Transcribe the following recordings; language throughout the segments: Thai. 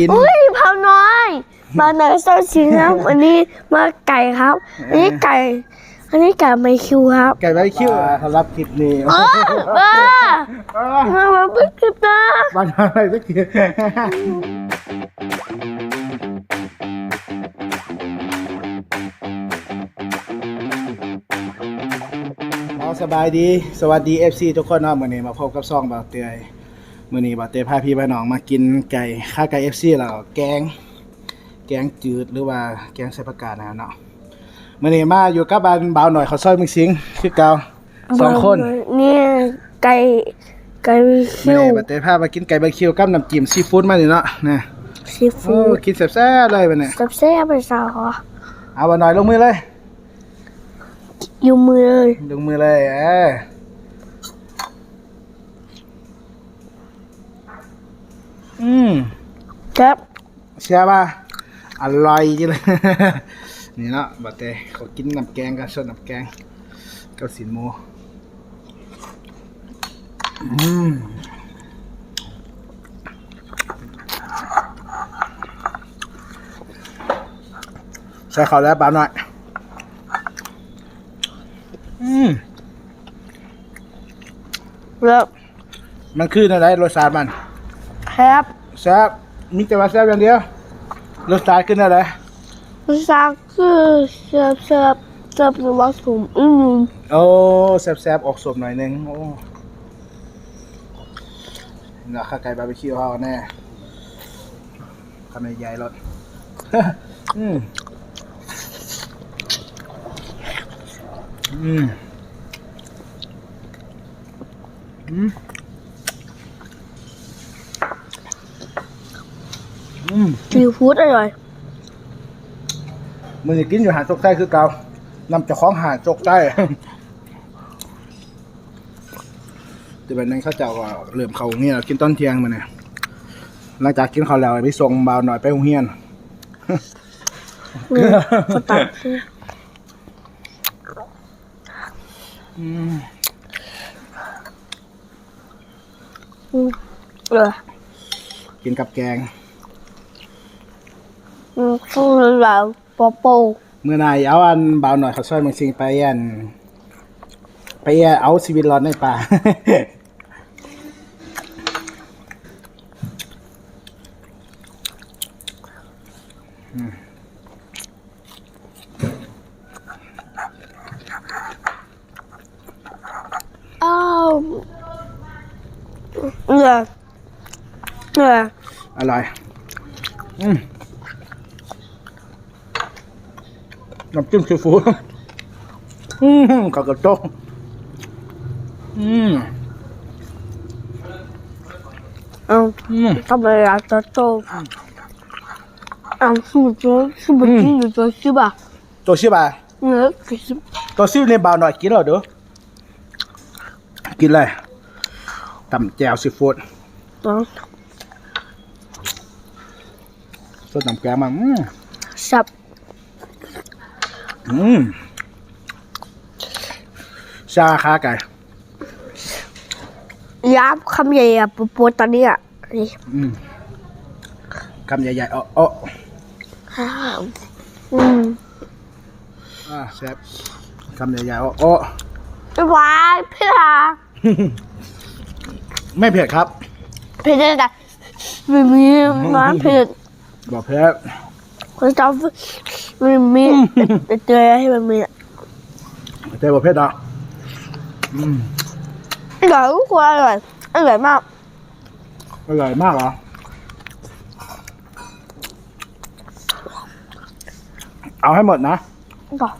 กินอุ้ยเผาน้อยมาหน่อยเส้าชิ้นครับอันนี้มาไก่ครับ อันนี้ไก่ อันนี้ไก่ไมคิวครับ ไก่ใบคิวสำหรับคลิปนี้เออเออมามาปึ๊บปึ๊บนะบ้านอะไรสักทีเอาสบายดี สวัสดี FC ทุกคนเนาะมื้อนี้มาพบกับซ่องบ่าวเตย มื้อนี้บ่าวเตยพาพี่พาน้องมากินไก่ข้าวไก่ FC แล้วแกง แกงจืดหรือว่าแกงใส่ผักกาดนะครับเนาะมื้อนี้มาอยู่กับบ้านบ่าวหน่อยเขาวซอยเมึงสิงคือเก่าสองคนนี่ไก่ไก่ไมคิแม่วบัดเตยพามากินไก่บาร์บีคิวกับน้ำจิ้มซีฟู้ดมานี่เนาะนะซีโอ้ฟู้ดกินแซ่บๆเลยบัดนี้จับเส้นไปสาวเหรอเอาบ่หน่อยลงมือเลย อยู่มือเลยลงมือเลยเออ อืมครับเชื่อป่ะอร่อยจริงเลย นี่เนาะบัดเตยเขากินน้ำแกงกันสดน้ำแกงกับสินหมูอืมใส่ข้าวแล้วปลาหน่อย อืมแล้ว มันคืออะไรรสชาติมันครับแซ่บมีแต่ว่าแซ่บอย่างเดียวรสชาติขึ้นอะไรภาษาคือเสิร์ฟเสิร์ฟเสิร์ฟหรือว่าสุ่มอืมโอ้แซ่บแซ่บๆออกสมหน่อยหนึงโอ้เนาะข้าวไก่บาร์บีคิวเขาแน่ทำใหญ่ๆรสอืมอืมอืมอืม ซีฟู้ดอร่อยมันจะกินอยู่หาดจกใต้คือเก่านำเจะคล้าของหาดจกใต้ แต่แบบนั้นเข้าเจ้าก็เริ่มเขาโรงเงี้ยกินตอนเที่ยงมาเนี่ยหลังจากกินข้าวแล้วไปส่งบ่าวหน่อยไปโรงเรียน เนี่ยก็ตัดคืออืมอืมเออกินกับแกงอืม ฟูเราปอโปเมื่อนายเอาอันบ่าวหน่อยเขาช่วยมังสิงไปอันไปอันเอาชีวิตรอดในป่าอ้าวเออเอออร่อย อืม น้ำจิ้มซีฟู้ดอืมข้าวกระโจกอืมเอาทำไมร้านกระโจกอันสูตรชื่อบัญชีหรือตัวชื่อบ่าตัวชื่อบ่าเนื้อตัวชื่อในบ่าวหน่อยกินหรอเด้อกินเลยตำแจวซีฟู้ดสดน้ำแกงมาสับ อืชาคาไก่ ยับคำใหญ่อะปวดตอนนี้อะนี่คำใหญ่ๆอ้ออ้ออ่าแซ่บคำใหญ่ๆอ้ออ้อหวานเผ็ดอไม่เผ็ดครับ เผ็ดเลยนะไม่มีหวานเผ็ดบอกเผ็ดคุณจอม มีมีเจอให้มันมีเจอประเภทอะอร่อยทุกคอร่อยอร่อยมากอร่อยมากเหรอเอาให้หมดนะก่อน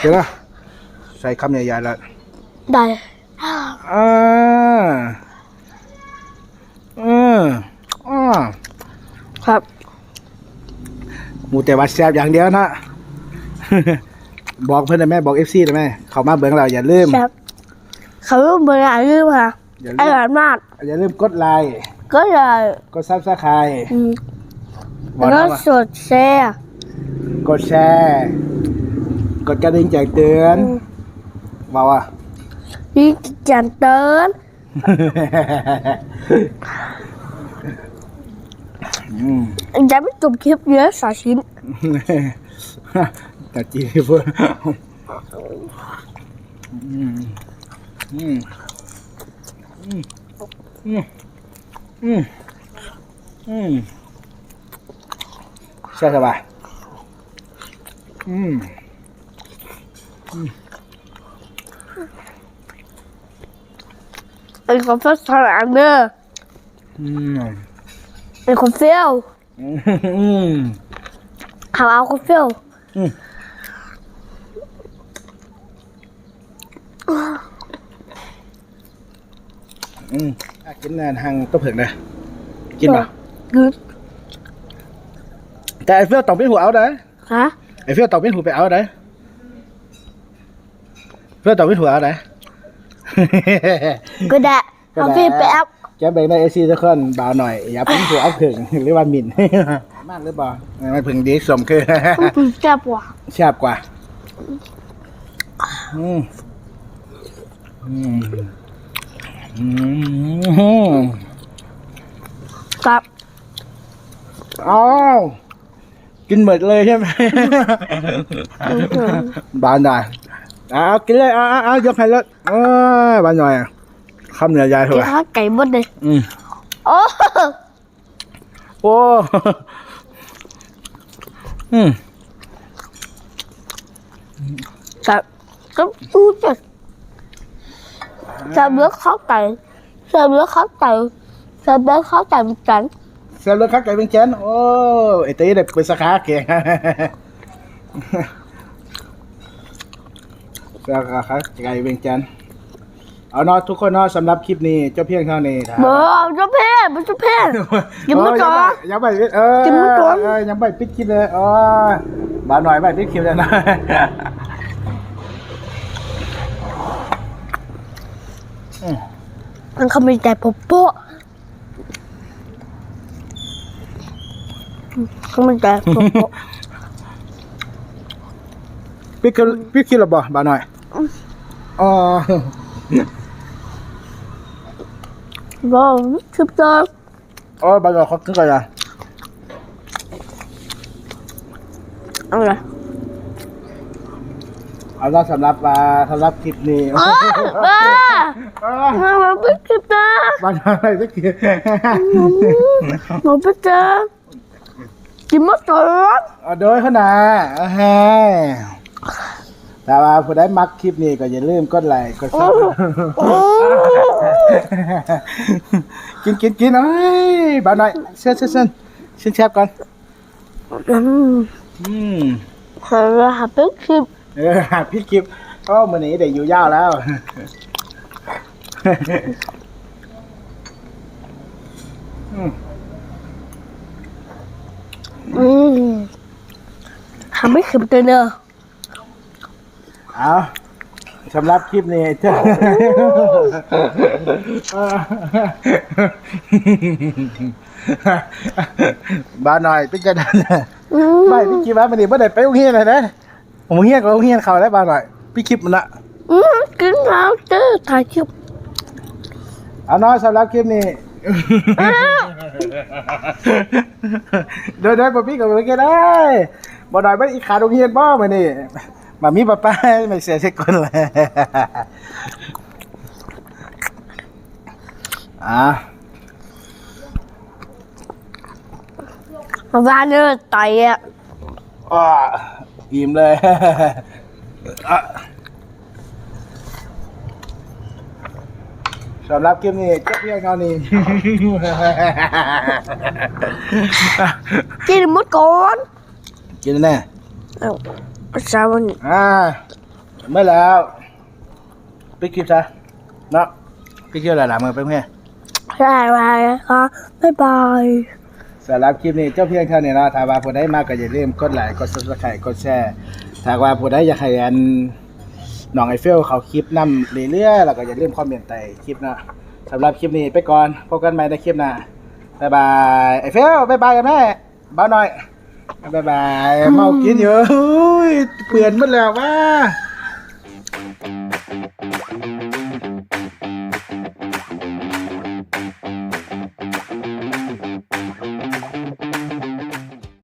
เจ๊ะใส่คำใหญ่ๆแล้วได้อ่า อืมอ่าครับหมูแต่ว่าแซ่บอย่างเดียวนะ บอกเพื่อนได้ไหมบอกเอฟซีได้ไหมเขามาเบิ่งเราอย่าลืมครับเขาเริ่มเบอร์อะไรรู้ป่ะอย่าอลืมร่อยมากอย่าลืมกดไลค์ก็เลยกดซับสไครต์อืมบอแล้กวนะก็ว่าสดแชร์กดแชร์ กดกระดิ่งแจ้งเตือนอืมบอกว่า นี่จันเติน อืมยังไม่จบคลิปเยอะ สาชิ้นตัดจีเพื่ออืมอืมอืมอืมอืมอืมใช่สบายอืมเป็นคนฟังสารเนอร์อืมเป็นคนเฟี้ยวอืมหาเอาคนเฟี้ยวอืมอืมอะกินนานทางต้มเผือกนะกินป่ะคือแต่ไอ้เฟี้ยวต้องเป็นหัวเอาได้ฮะไอ้เฟี้ยวต้องเป็นหัวไปเอาได้เฟี้ยวต้องเป็นหัวเอาได้ ก็ได้เอาพี่ไปแอปแกเบงในเอซีทุกคนเบาหน่อย อย่าเป็นหัวเอาผึ่งหรือว่าหมิ่นมากหรือเปล่าไม่ผึ่งดีสมคือมันแซ่บว่ะแซ่บกว่าอืมอืมอืมครับอ้าวกินหมดเลยใช่ไหมบานหน่อย เอากินเลยเอาเอาเอายกให้แล้วเออบานหน่อยคำเหนือยายเถกินอะข้าวไก่หมดเลยอืมโอ้โอ้อืมครับก็พูดจะจะเลือกข้าวไก่จะเลือกข้าวไก่จะเลือกข้าวไก่เหมือนกันเสียบเลยครับไก่เป็นแกนโอ้ไอตีเด็กเป็นสาขาเก่งสาขาไก่เป็นแกนเอาเนาะทุกคนเนาะสำหรับคลิปนี้เจ้าเพียงเท่านี้ครับเบอร์เจ้าเพ่เป็นเจ้าเพ่กินมื้อก่อนเยังไปเออกินมื้อก่อนเยังไปปิดคลิปเลยอ๋อบ่าวหน่อยไปปิดคลิปเลยนะมันเขามีแต่โปโป๊ะเขามีแต่โปโป๊ะปิดคลิปปิดคลิปแล้วบ่บ่าวหน่อย อ๋อว้าวชิบเจออ๋อบ่าวหน่อยเขาขึ้นก่อนนะอะไรเอาละสำหรับอ่าสำหรับคลิปนี้อ้าวบ้าอ๋อมามาไปชิบเจอบ่าวหน่อยสักทีมาไปเจอกินมะเขือเอาโดยขนาดอ่าฮะ แต่ว่าผู้ใดมักคลิปนี้ก็อย่าลืมกดไลค์กดซับกินกินกินเอ้ยบ่าวหน่อยเส้นเส้นเส้นเส้นแชบก่อนอืมอืมหาหาไปชิบเออพี่คลิปก็มื้อนี้ได้อยู่ยาวแล้วอืมอืมหาไม่ชิบเจอเนอะ เอาสำหรับคลิปนี้เจ้าบ้านหน่อยเป็นกระดานอืมไม่พี่คิดว่ามันนี่บ่ได้ไปโรงเรียนเลยนะผมโรงเรียนกับโรงเรียนเขาแล้วบ้านหน่อย พี่คลิปมันละอืมกินแล้วเจอถ่ายคลิปเอาน้อยสำหรับคลิปนี้เดินเดินบ่พี่กับบ่กันได้บ่ได้บ่อีกขาโรงเรียนบ่มื้อนี้มามีป้าป้าไม่เสียเช็คคน เลยอะมาบ้านเนอะไตอะอ้ออิ่มเลยอะสำหรับคลิปนี้จบ เพียงเท่านี้กินหมดก่อนกินแน่เอ้าสาวันนี้อ่าไม่แล้วปิดคลิปซะเนาะปิดคลิปหลายๆมือไปเพื่อนใช่ไปค่ะบ๊ายบายสำหรับคลิปนี้เจ้าเพียงเท่านี้เนาะถ้าว่าผู้ใดมากก็อย่าลืมกดไลค์กด subscribe กดแชร์ถ้าว่าผู้ใดอยากให้อันน้องไอเฟลเขาคลิปนำเรื่อยๆแล้วก็อย่าลืมคอมเมนต์ใต้คลิปเนาะสำหรับคลิปนี้ไปก่อนพบกันใหม่ในคลิปหน้าบ๊ายบายไอเฟลบ๊ายบายกันแม่บ้าวหน่อย บ๊ายบายเมากินเยอะเปื่อนหมดแล้วว่า